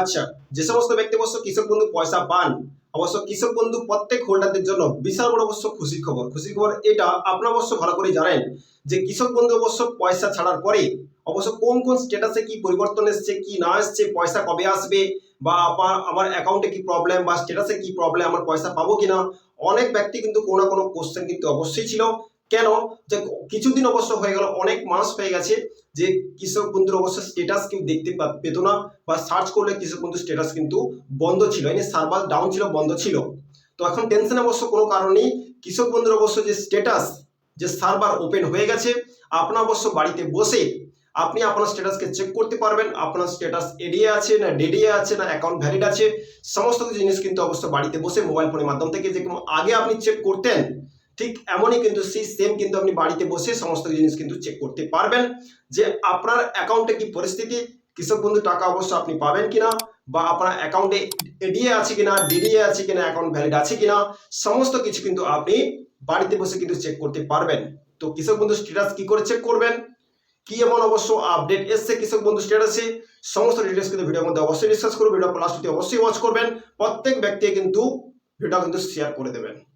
আচ্ছা যে সমস্ত ব্যক্তি অবশ্য কৃষক বন্ধু পয়সা পান, অবশ্য কৃষক বন্ধু প্রত্যেক হোল্ডারদের জন্য বিশাল বড় অবশ্য খুশির খবর। খুশির খবর এটা আপনারা অবশ্য ভালো করে জানেন যে কৃষক বন্ধু অবশ্য পয়সা ছাড়ার পরে অবশ্য কোন কোন স্ট্যাটাসে কি পরিবর্তন এসছে, কি না এসছে, পয়সা কবে আসবে বা আমার আমার অ্যাকাউন্টে কি প্রবলেম বা স্ট্যাটাসে কি প্রবলেম আমার পয়সা পাবো কিনা? অনেক ব্যক্তি কিন্তু কোনো না কোনো কোশ্চেন কিন্তু অবশ্যই ছিল। কেন? যে কিছুদিন অবশ্য হয়ে গেল, অনেক মাস হয়ে গেছে যে কৃষক বন্ধুর অবশ্য স্ট্যাটাস কেউ দেখতে পেতো না বা সার্চ করলে কৃষক বন্ধু স্ট্যাটাস কিন্তু বন্ধ ছিল এনে সার্ভার ডাউন ছিল, বন্ধ ছিল। তো এখন টেনশন অবশ্য কোনো কারণেই কৃষক বন্ধুর অবশ্য যে স্ট্যাটাস যে সার্ভার ওপেন হয়ে গেছে, আপনার অবশ্য বাড়িতে বসে আপনি আপনার স্ট্যাটাসকে চেক করতে পারবেন, আপনার স্ট্যাটাস এডিয়ে আছে না ডেডিয়ে আছে না অ্যাকাউন্ট ভ্যালিড আছে, সমস্ত কিছু জিনিস কিন্তু অবশ্য বাড়িতে বসে মোবাইল ফোনের মাধ্যম থেকে যে আগে আপনি চেক করতেন ঠিক এমনই কিন্তু সেই সেম কিন্তু আপনি বাড়িতে বসে সমস্ত জিনিস কিন্তু চেক করতে পারবেন যে আপনার অ্যাকাউন্টে কি পরিস্থিতি, কৃষক বন্ধু টাকা অবশ্য আপনি পাবেন কিনা বা আপনার অ্যাকাউন্টে এডিএ আছে কিনা ডিডিএ আছে কিনা অ্যাকাউন্ট ভ্যালিড আছে কিনা, সমস্ত কিছু কিন্তু আপনি বাড়িতে বসে কিন্তু চেক করতে পারবেন। তো কৃষক বন্ধু স্ট্যাটাস কি করে চেক করবেন? কি এমন অবশ্য আপডেট এসছে কৃষক বন্ধু স্ট্যাটাসে সমস্ত ডিটেলস কিন্তু ভিডিওর মধ্যে অবশ্যই ডিসকাস করব ভিডিও লাস্ট অবশ্যই ওয়াচ করবেন। প্রত্যেক ব্যক্তি কিন্তু ভিডিওটা কিন্তু শেয়ার করে দেবেন।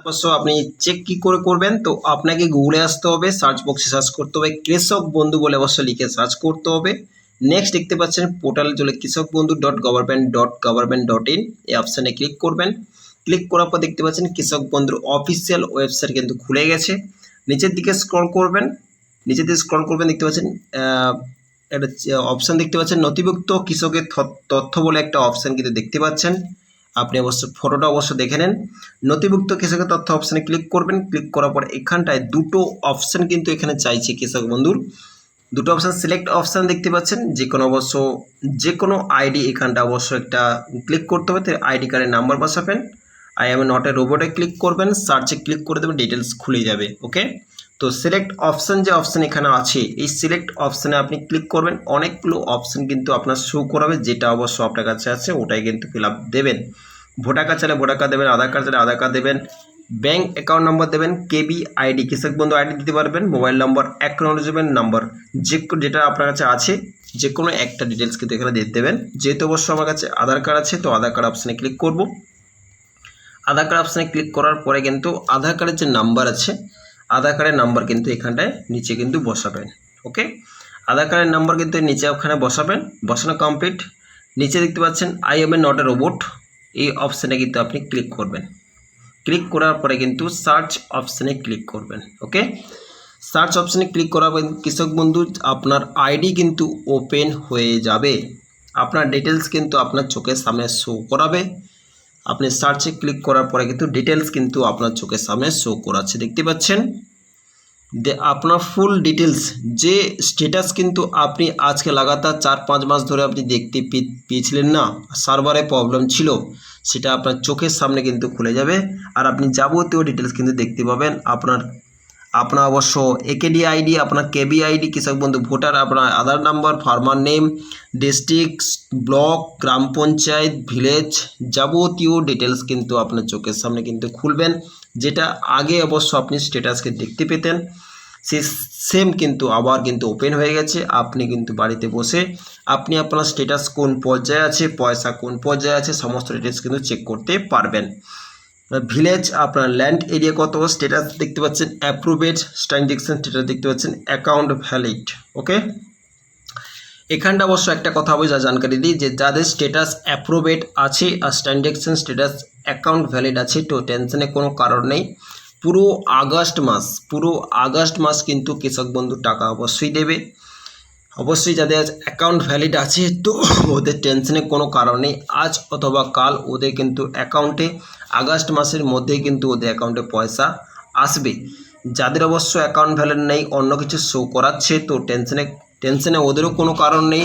অবশ্য আপনি চেক কি করে করবেন? তো আপনাকে গুগলে আসতে হবে সার্চ বক্সে সার্চ করতে হবে, কৃষক বন্ধু বলে অবশ্য লিখে সার্চ করতে হবে। নেক্সট দেখতে পাচ্ছেন পোর্টালে চলে Krishak Bandhu dot government dot government dot in এই অপশানে ক্লিক করবেন। ক্লিক করার পর দেখতে পাচ্ছেন কৃষক বন্ধুর অফিসিয়াল ওয়েবসাইট কিন্তু খুলে গেছে। নিচের দিকে স্ক্রল করবেন, নিচের দিকে স্ক্রল করবেন, দেখতে পাচ্ছেন একটা, অপশান দেখতে পাচ্ছেন, নথিভুক্ত কৃষকের তথ্য বলে একটা অপশান কিন্তু দেখতে পাচ্ছেন। আপনি অবশ্য ফটোটা অবশ্য দেখে নেন। নথিভুক্ত কৃষকের তথ্য অপশানে ক্লিক করবেন। ক্লিক করার পর এখানটায় দুটো অপশান কিন্তু এখানে চাইছে কৃষক বন্ধুর। দুটো অপশান সিলেক্ট অপশান দেখতে পাচ্ছেন। যে কোনো অবশ্য যে কোনো আইডি এখানটা অবশ্য একটা ক্লিক করতে হবে। আইডি কার্ডের নাম্বার বসাবেন। আই এম নট এ রোবটে ক্লিক করবেন সার্চে ক্লিক করে দেবেন ডিটেলস খুলে যাবে। ওকে তো সিলেক্ট অপশান যে অপশান এখানে আছে, এই সিলেক্ট অপশানে আপনি ক্লিক করবেন। অনেকগুলো অপশান কিন্তু আপনার শো করাবে। যেটা অবশ্য আপনার কাছে আছে, ওটাই কিন্তু ফিল দেবেন। ভোটার কার্ড চাইলে ভোটার কার্ড দেবেন, আধার কার্ড চাইলে আধার কার্ড দেবেন ব্যাঙ্ক অ্যাকাউন্ট নম্বর দেবেন কেবি আইডি কৃষক বন্ধু আইডি দিতে পারবেন মোবাইল নম্বর অ্যাকনোলজমেন্ট নম্বর যে যেটা আপনার কাছে আছে যে কোনো একটা ডিটেলস কিন্তু এখানে দিয়ে দেবেন। যেহেতু অবশ্য আমার কাছে আধার কার্ড আছে, তো আধার কার্ড অপশানে ক্লিক করব। আধার কার্ড অপশানে ক্লিক করার পরে কিন্তু আধার কার্ডের যে নাম্বার আছে, আধার কার্ডের নাম্বার কিন্তু এখানটায় নিচে কিন্তু বসাবেন ওকে আধার কার্ডের নাম্বার কিন্তু নিচে ওখানে বসাবেন, বসানো কমপ্লিট নিচে দেখতে পাচ্ছেন I am a not a robot এই অপশানে কিন্তু আপনি ক্লিক করবেন। ক্লিক করার পরে কিন্তু সার্চ অপশানে ক্লিক করবেন ওকে সার্চ অপশানে ক্লিক করার পর কৃষক বন্ধু, আপনার আইডি কিন্তু ওপেন হয়ে যাবে। আপনার ডিটেলস কিন্তু আপনার চোখের সামনে শো করাবে। আপনি সার্চে ক্লিক করার পরে কিন্তু ডিটেলস কিন্তু আপনার চোখের সামনে শো করাচ্ছে, দেখতে পাচ্ছেন? আপনার ফুল ডিটেলস যে স্ট্যাটাস কিন্তু আপনি আজকে লাগাতার চার পাঁচ মাস ধরে আপনি দেখতে পেয়েছিলেন না, সার্ভারে প্রবলেম ছিল, সেটা আপনার চোখের সামনে কিন্তু খুলে যাবে, আর আপনি যাবতীয় ডিটেলস কিন্তু দেখতে পাবেন, আপনার আপনার অবশ্য একেডি আইডি, আপনার কেবি আইডি, কৃষক বন্ধু ভোটার, আপনার Aadhaar number, farmer name, district, block, গ্রাম পঞ্চায়েত, ভিলেজ, যাবতীয় ডিটেলস কিন্তু আপনার চোখের সামনে কিন্তু খুলবেন যেটা আগে অবশ্য আপনি স্ট্যাটাসকে দেখতে পেতেন, সে সেম কিন্তু আবার কিন্তু ওপেন হয়ে গেছে। আপনি কিন্তু বাড়িতে বসে আপনি আপনার স্ট্যাটাস কোন পর্যায়ে আছে, পয়সা কোন পর্যায়ে আছে, সমস্ত ডিটেলস কিন্তু চেক করতে পারবেন। ভিলেজ আপনার ল্যান্ড এরিয়া কত স্ট্যাটাস দেখতে পাচ্ছেন অ্যাপ্রুভেড ট্রানজেকশন স্ট্যাটাস দেখতে পাচ্ছেন অ্যাকাউন্ট ভ্যালিড ওকে এখানটা অবশ্য একটা কথা বলে, যা জানকারি দিই, যে যাদের স্ট্যাটাস অ্যাপ্রুভেড আছে আর ট্রানজেকশন স্ট্যাটাস অ্যাকাউন্ট ভ্যালিড আছে, তো টেনশনে কোনো কারণ নেই। পুরো আগস্ট মাস, পুরো আগস্ট মাস কিন্তু কৃষক বন্ধু টাকা অবশ্যই দেবে। অবশ্যই যাদের অ্যাকাউন্ট ভ্যালিড আছে, তো ওদের টেনশনের কোনো কারণ নেই। আজ অথবা কাল ওদের কিন্তু অ্যাকাউন্টে আগস্ট মাসের মধ্যেই কিন্তু ওদের অ্যাকাউন্টে পয়সা আসবে। যাদের অবশ্য অ্যাকাউন্ট ভ্যালিড নেই, অন্য কিছু শো করাচ্ছে, তো টেনশনে টেনশনে ওদেরও কোনো কারণ নেই।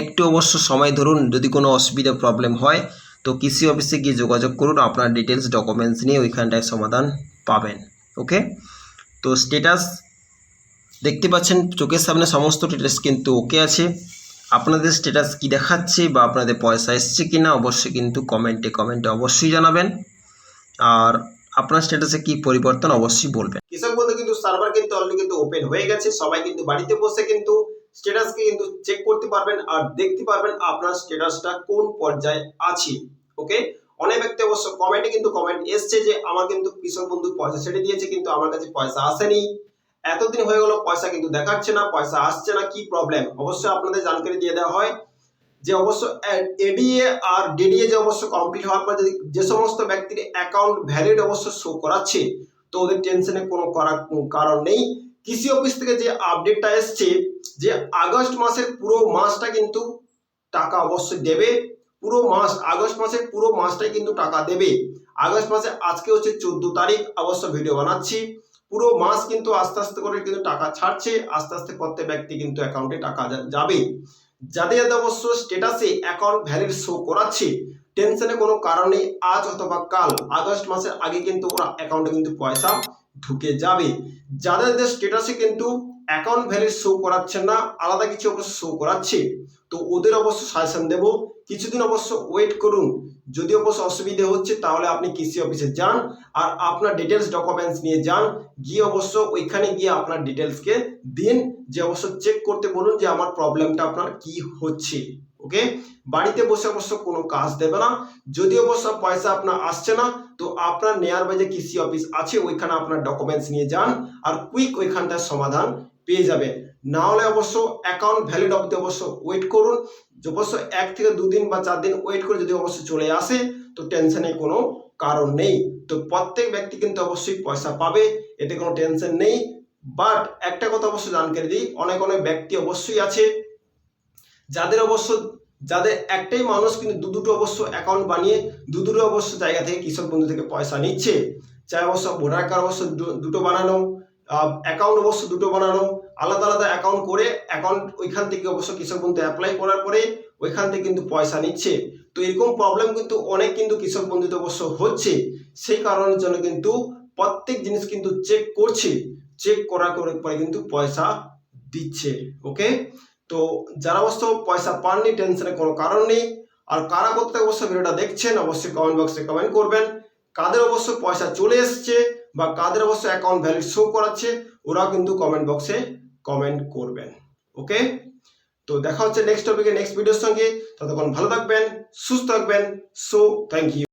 একটু অবশ্য সময় ধরুন, যদি কোনো অসুবিধা প্রবলেম হয় তো কৃষি অফিসে গিয়ে যোগাযোগ করুন, আপনার ডিটেলস ডকুমেন্টস নিয়ে ওইখানটায় সমাধান পাবেন ওকে তো স্টেটাস দেখতে পাচ্ছেন, চোখের সামনে সমস্ত ডিটেলস কিন্তু ওকে আছে। আপনাদের স্ট্যাটাস কি দেখাচ্ছে বা আপনাদের পয়সা এসছে কি না অবশ্যই কিন্তু কমেন্টে কমেন্টে অবশ্যই জানাবেন। আর আপনার স্ট্যাটাসে কি পরিবর্তন অবশ্যই বলবেন। কৃষক বন্ধু, কিন্তু সার্ভার কিন্তু অলরেডি কিন্তু ওপেন হয়ে গেছে, সবাই কিন্তু বাড়িতে বসে কিন্তু স্ট্যাটাসকে কিন্তু চেক করতে পারবেন আর দেখতে পারবেন আপনার স্ট্যাটাসটা কোন পর্যায়ে আছে ওকে অনেক ব্যক্তি অবশ্য কমেন্টে কিন্তু কমেন্ট এসছে যে, আমার কিন্তু কৃষক বন্ধু পয়সা ছেড়ে দিয়েছে, কিন্তু আমার কাছে পয়সা আসেনি। এতদিন হয়ে গেল, পয়সা কিন্তু দেখাচ্ছে না, পয়সা আসছে না, কি প্রবলেম অবশ্যই আপনাদের জানকারি দিয়ে দেওয়া হয় যে, অবশ্য এডিএ আর ডিডিএ যে অবশ্য কমপ্লিট হওয়ার পর যদি যে সমস্ত ব্যক্তির অ্যাকাউন্ট ভ্যালিড অবশ্য শো করাচ্ছে, তো ওদের টেনশনে কোনো করার কারণ নেই। কৃষি অফিস থেকে যে আপডেটটা এসছে যে আগস্ট মাসের পুরো মাসটা কিন্তু টাকা অবশ্যই দেবে। পুরো মাস, আগস্ট মাসের পুরো মাসটাই কিন্তু টাকা দেবে। আগস্ট মাসে আজকে হচ্ছে চোদ্দ তারিখ, অবশ্য ভিডিও বানাচ্ছি। পুরো মাস কিন্তু আস্তে আস্তে করে কিন্তু টাকা ছাড়ছে, আস্তে আস্তে প্রত্যেক ব্যক্তি কিন্তু অ্যাকাউন্টে টাকা যাবে। যাদের যাদের অবশ্য স্টেটাসে অ্যাকাউন্ট ভ্যালিড শো করাচ্ছে টেনশনে কোনো কারণে আজ অথবা কাল। আগস্ট মাসের আগে কিন্তু ওরা অ্যাকাউন্টে কিন্তু পয়সা ঢুকে যাবে। যাদের যাদের স্টেটাসে কিন্তু অ্যাকাউন্ট ভ্যালিড শো করাচ্ছে না, আলাদা কিছু অবশ্য শো করাচ্ছে। তো ওদের অবশ্য সাজেশন দেব। কিছুদিন অবশ্য ওয়েট করুন। যদি অবশ্য অসুবিধে হচ্ছে, তাহলে আপনি কৃষি অফিসে যান আর আপনার ডিটেলস ডকুমেন্টস নিয়ে যান। গিয়ে অবশ্য ওইখানে গিয়ে আপনার ডিটেলসকে দিন। যে অবশ্য চেক করতে বলুন যে আমার প্রবলেমটা আপনার কি হচ্ছে। ওকে? বাড়িতে বসে অবশ্য কোনো কাজ দেবে না। যদি অবশ্য পয়সা আপনার আসছে না, তো আপনার নেয়ার যে কৃষি অফিস আছে, ওইখানে আপনার ডকুমেন্টস নিয়ে যান আর কুইক ওইখানটার সমাধান পেয়ে যাবেন না হলে অবশ্য অ্যাকাউন্ট ভ্যালিড অবধি অবশ্য ওয়েট করুন। অবশ্য এক থেকে দুদিন বা চার দিন ওয়েট করে যদি অবশ্য চলে আসে, তো টেনশনের কোনো কারণ নেই। তো প্রত্যেক ব্যক্তি কিন্তু অবশ্যই পয়সা পাবে, এতে কোনো টেনশন নেই। বাট একটা কথা অবশ্যই জানকারি দিই, অনেক অনেক ব্যক্তি অবশ্যই আছে যাদের অবশ্য, যাদের একটাই মানুষ কিন্তু দু দুটো অবশ্য অ্যাকাউন্ট বানিয়ে দু দুটো অবশ্য জায়গা থেকে কৃষক বন্ধু থেকে পয়সা নিচ্ছে। চাই অবশ্য ভোটার কার্ড অবশ্য দুটো বানানো অ্যাকাউন্ট অবশ্য দুটো বানানো, আলাদা আলাদা অ্যাকাউন্ট করে অ্যাকাউন্ট ওইখান থেকে অবশ্য কৃষক বন্ধু অ্যাপ্লাই করার পরে ওইখান থেকে কিন্তু পয়সা নিচ্ছে। তো এরকম প্রবলেম কিন্তু অনেক কিন্তু কৃষক বন্ধুতে অবশ্য হচ্ছে। সেই কারণের জন্য কিন্তু প্রত্যেক জিনিস কিন্তু চেক করছে। চেক করার পরে কিন্তু পয়সা দিচ্ছে ওকে তো যারা অবশ্য পয়সা পাননি টেনশনের কোনো কারণ নেই। আর কারা করতে অবশ্য ভিডিওটা দেখছেন, অবশ্যই কমেন্ট বক্সে কমেন্ট করবেন। কাদের অবশ্য পয়সা চলে এসছে বা কাদের অবশ্য অ্যাকাউন্ট ভ্যালিড শো করাচ্ছে, ওরাও কিন্তু কমেন্ট বক্সে কমেন্ট করবেন। ওকে তো দেখা হচ্ছে নেক্সট টপিকে নেক্সট ভিডিওর সঙ্গে। ততক্ষণ ভালো থাকবেন, সুস্থ থাকবেন। So thank you